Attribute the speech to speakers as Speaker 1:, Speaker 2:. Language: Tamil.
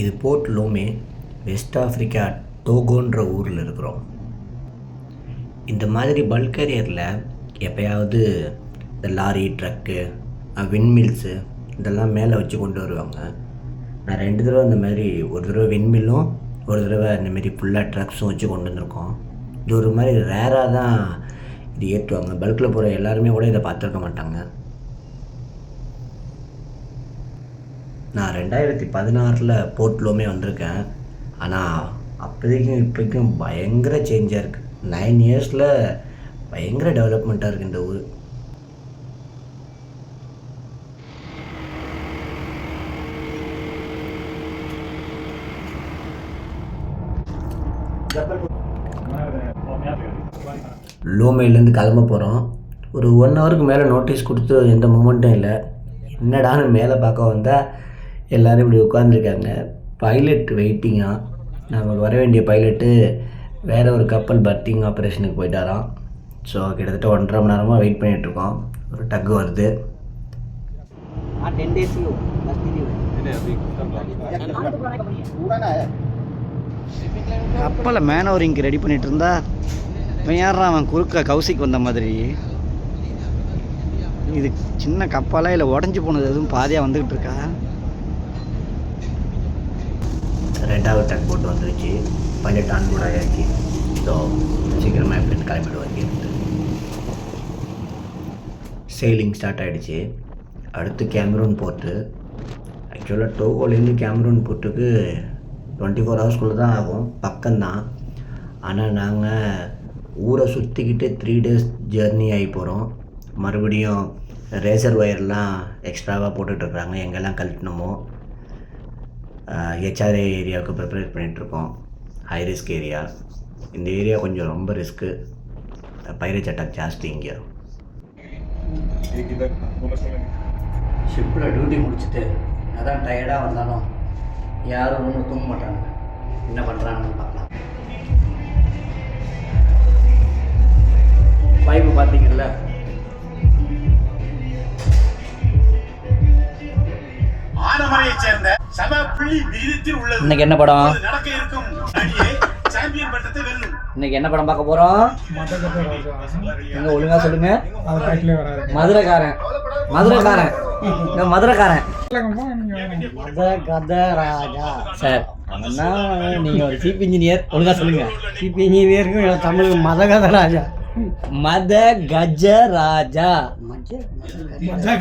Speaker 1: இது போர்ட் லோமே வெஸ்ட் ஆஃப்ரிக்கா டோகோன்ற ஊரில் இருக்கிறோம். இந்த மாதிரி பல்க் கேரியரில் எப்போயாவது இந்த லாரி ட்ரக்கு விண்மில்ஸு இதெல்லாம் மேலே வச்சு கொண்டு வருவாங்க. நான் ரெண்டு தடவை இந்த மாதிரி ஒரு தடவை விண்மில்லும் ஒரு தடவை இந்த மாதிரி ஃபுல்லாக ட்ரக்ஸும் வச்சு கொண்டு வந்திருக்கோம். இது ஒரு மாதிரி ரேராக தான் இது ஏற்றுவாங்க. பல்கில் போகிற எல்லாருமே கூட இதை பார்த்துருக்க மாட்டாங்க. நான் ரெண்டாயிரத்தி பதினாறில் போர்ட்லோமே வந்திருக்கேன். ஆனால் அப்போதைக்கும் இப்போதைக்கும் பயங்கர சேஞ்சாக இருக்குது நைன் இயர்ஸில் பயங்கர டெவலப்மெண்ட்டாக இருக்குது இந்த ஊர். லோமையிலேருந்து கிளம்ப போகிறோம் ஒரு ஒன் ஹவருக்கு மேலே நோட்டீஸ் கொடுத்து எந்த மூமெண்ட்டும் இல்லை. என்னடான்னு மேலே பார்க்க வந்தால் எல்லோரும் இப்படி உட்காந்துருக்காங்க பைலட் வெயிட்டிங்காக நமக்கு வர வேண்டிய பைலட்டு வேறு ஒரு கப்பல் பர்த்திங் ஆப்ரேஷனுக்கு போயிட்டாராம். ஸோ கிட்டத்தட்ட ஒன்றரை மணி நேரமாக வெயிட் பண்ணிகிட்ருக்கோம் ஒரு டக்கு வருது.
Speaker 2: கப்பலை மேனோரிங்க்கு ரெடி பண்ணிட்டு இருந்தா இவன் யாரா அவன் குறுக்க கௌசிக் வந்த மாதிரி. இது சின்ன கப்பலா இல்லை உடஞ்சி போனது எதுவும் பாதியாக வந்துக்கிட்டு இருக்கா?
Speaker 1: ரெண்டாவது டக் போட்டு வந்துருச்சு. பைலட் ஆன் போர்ட் ஆகியாச்சு ஸோ சீக்கிரமாக எப்படின்னு கிளம்பிடுவாங்க சேலிங் ஸ்டார்ட் ஆகிடுச்சு அடுத்து கேமரூன் போர்ட்டு ஆக்சுவலாக டோகோலேருந்து கேமரூன் போர்ட்டுக்கு டுவெண்ட்டி ஃபோர் ஹவர்ஸ்குள்ளே தான் ஆகும். பக்கம்தான். ஆனால் நாங்கள் ஊரை சுற்றிக்கிட்டு த்ரீ டேஸ் ஜேர்னி ஆகி போகிறோம் மறுபடியும் ரேசர் ஒயர்லாம் எக்ஸ்ட்ராவாக போட்டுட்ருக்குறாங்க எங்கெல்லாம் கழட்டினோமோ. ஹெச்ஆர்ஏ ஏரியாவுக்கு ப்ரிப்பரேட் பண்ணிகிட்ருக்கோம் ஹை ரிஸ்க் ஏரியா இந்த ஏரியா கொஞ்சம் ரொம்ப ரிஸ்க்கு பைரேஜ் அட்டாக் ஜாஸ்தி இங்கே.
Speaker 2: ஷிப்பில் டியூட்டி முடிச்சுட்டு அதான் டயர்டாக வந்தாலும் யாரும் ஒன்றும் தூங்க மாட்டாங்க. என்ன பண்ணுறாங்கன்னு பார்க்கலாம். பைப்பு பார்த்தீங்கல்ல
Speaker 3: ஆனமலையைச் சேர்ந்த சம புள்ளி விகிதத்தில் உள்ளது.
Speaker 2: இன்னைக்கு என்ன படம்?
Speaker 3: நடக்க இருக்கும் அணியை சாம்பியன் பட்டத்தை வெல்லும்.
Speaker 2: இன்னைக்கு என்ன படம் பார்க்க போகிறோம் எங்க ஒழுங்கா சொல்லுங்க. மதுரைக்காரன். மதுரைக்காரன். மதுரைக்காரன். மதுரை கதை ராஜா சார் அண்ணா நீங்கள் ஒரு சீப் இன்ஜினியர் ஒழுங்கா சொல்லுங்க. சீப் இன்ஜினியருக்கும் தமிழுக்கு மத கதை ராஜா மத கஜ ராஜா மத